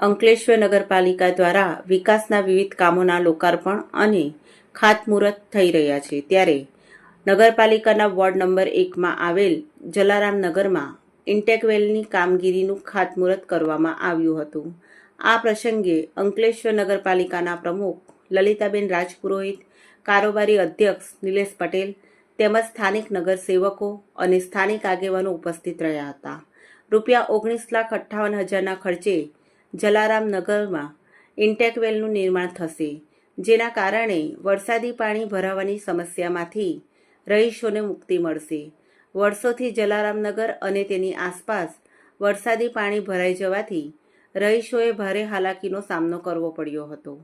અંકલેશ્વર નગરપાલિકા દ્વારા વિકાસના વિવિધ કામોના લોકાર્પણ અને ખાતમુહૂર્ત થઈ રહ્યા છે. ત્યારે નગરપાલિકાના વોર્ડ નંબર એકમાં આવેલ જલારામ નગરમાં ઇન્ટેકવેલની કામગીરીનું ખાતમુહૂર્ત કરવામાં આવ્યું હતું. આ પ્રસંગે અંકલેશ્વર નગરપાલિકાના પ્રમુખ લલિતાબેન રાજપુરોહિત, કારોબારી અધ્યક્ષ નિલેશ પટેલ તેમજ સ્થાનિક નગરસેવકો અને સ્થાનિક આગેવાનો ઉપસ્થિત રહ્યા હતા. રૂપિયા ઓગણીસ લાખ અઠ્ઠાવન હજારના ખર્ચે જલારામ નગરમાં ઇન્ટેકવેલનું નિર્માણ થશે, જેના કારણે વરસાદી પાણી ભરાવાની સમસ્યામાંથી રહીશોને મુક્તિ મળશે. વર્ષોથી જલારામનગર અને તેની આસપાસ વરસાદી પાણી ભરાઈ જવાથી રહીશોએ ભારે હાલાકીનો સામનો કરવો પડ્યો હતો.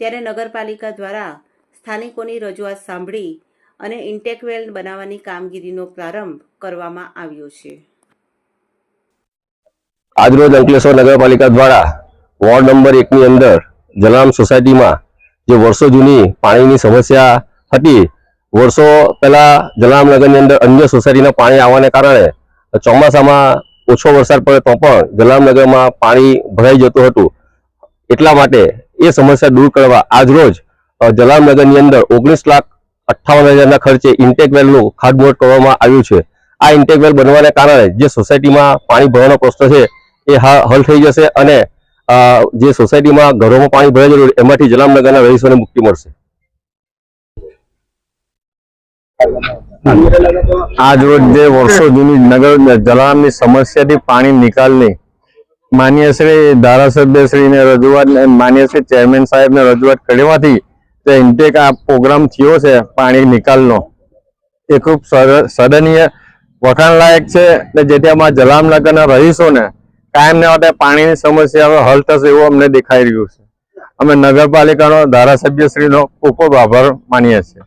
ત્યારે નગરપાલિકા દ્વારા સ્થાનિકોની રજૂઆત સાંભળી અને ઇન્ટેકવેલ બનાવવાની કામગીરીનો પ્રારંભ કરવામાં આવ્યો છે. આજરોજ અંકલેશ્વર નગરપાલિકા દ્વારા વોર્ડ નંબર એકની અંદર જલારામ સોસાયટીમાં જે વર્ષો જૂની પાણીની સમસ્યા હતી વર્ષો પહેલા જલારામ નગરની અંદર અન્ય સોસાયટીના પાણી આવવાને કારણે ચોમાસામાં ઓછો વરસાદ પડે તો પણ જલારામ નગરમાં પાણી ભરાઈ જતું હતું. એટલા માટે એ સમસ્યા દૂર કરવા આજરોજ અ, જલારામ નગરની અંદર ઓગણીસ લાખ અઠ્ઠાવન હજારના ખર્ચે ઇન્ટેક વેલનું ખાતમુહૂર્ત કરવામાં આવ્યું છે. આ ઇન્ટેક વેલ બનવાને કારણે જે સોસાયટીમાં પાણી ભરવાનો પ્રશ્ન છે એ હલ થઈ જશે અને જે સોસાયટીમાં ઘરોમાં પાણી ભરાઈ જરૂર એમાંથી જલામનગરના રહીશોને મુક્તિ મળશે. આજ રોજ જે વર્ષો જૂની નગર જલારામની સમસ્યાથી પાણી નિકાલની. માન્ય શ્રી ધારાસભ્ય શ્રીને રજૂઆત માન્ય શ્રી ચેરમેન સાહેબને રજૂઆત કરવાથી જે ઇન્ટેક આ પ્રોગ્રામ થયો છે પાણી નિકાલનો. એ ખૂબ વખાણ વખાણલાયક છે જેથી આમાં જલામનગરના રહીશોને કાયમને માટે પાણીની સમસ્યા હવે હલ થશે એવું અમને દેખાઈ રહ્યું છે. અમે નગરપાલિકાનો ધારાસભ્ય શ્રીનો ખૂબ ખૂબ આભાર માનીએ છીએ.